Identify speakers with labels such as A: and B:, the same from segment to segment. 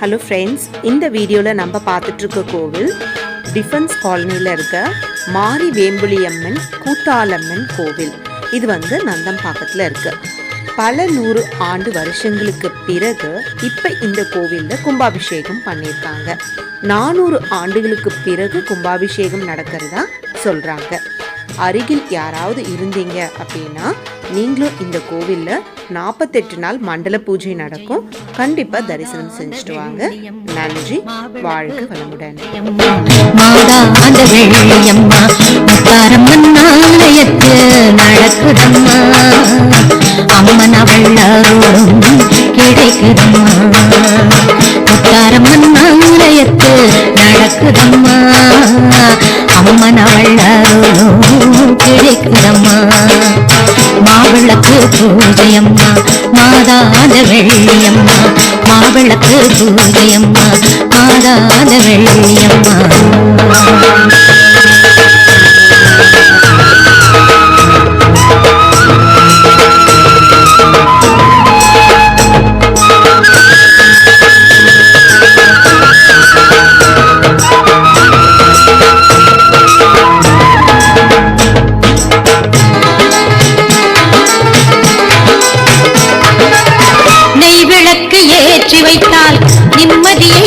A: Hello friends இந்த வீடியோவில் நம்ம பார்த்துட்ருக்க கோவில் டிஃபென்ஸ் காலனியில் இருக்க மாரி வேம்புலியம்மன் கூத்தாலம்மன் கோவில். இது வந்து நந்தம்பாக்கத்தில் இருக்கு. பல நூறு ஆண்டு வருஷங்களுக்கு பிறகு இப்போ இந்த கோவிலில் கும்பாபிஷேகம் பண்ணியிருக்காங்க. நானூறு ஆண்டுகளுக்கு பிறகு கும்பாபிஷேகம் நடக்கிறதா சொல்கிறாங்க அருகில் யாராவது இருந்தீங்க அப்படின்னா நீங்களும் இந்த கோவிலில் நாற்பத்தெட்டு நாள் மண்டல பூஜை நடக்கும். கண்டிப்பாக தரிசனம் செஞ்சுட்டு வாங்க. நன்றி. வாழ்க வளமுடன்.
B: மாதாந்த வெள்ளியம்மா முத்தாரம்மன் ஆலயத்து நடக்குதம்மா. அம்மன் அவள் அருளும் கிடைக்குதம்மா. முத்தாரம்மன் ஆலயத்து நடக்குதம்மா. அம்மன் அவள் அருளும் கிடைக்குதம்மா. பூஜையம்மா மாதாத வெள்ளியம்மா மாவிளக்கு பூஜையம்மா மாதாத வெள்ளியம்மா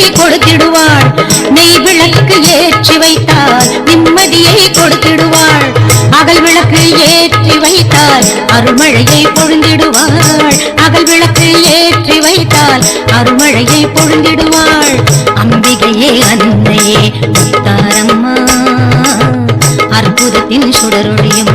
B: நிம்மதியை கொடுத்திடுவாள். நெய் விளக்கு ஏற்றி வைத்தால் நிம்மதியை கொடுத்திடுவாள். அகல் விளக்கு ஏற்றி வைத்தால் அருள்மழையை பொழுந்திடுவாள். அகல் விளக்கு ஏற்றி வைத்தால் அருள்மழையை பொழுந்திடுவாள். அம்பிகையே அன்னையே முத்தாரம்மா. அற்புதத்தின் சுடரொழியும்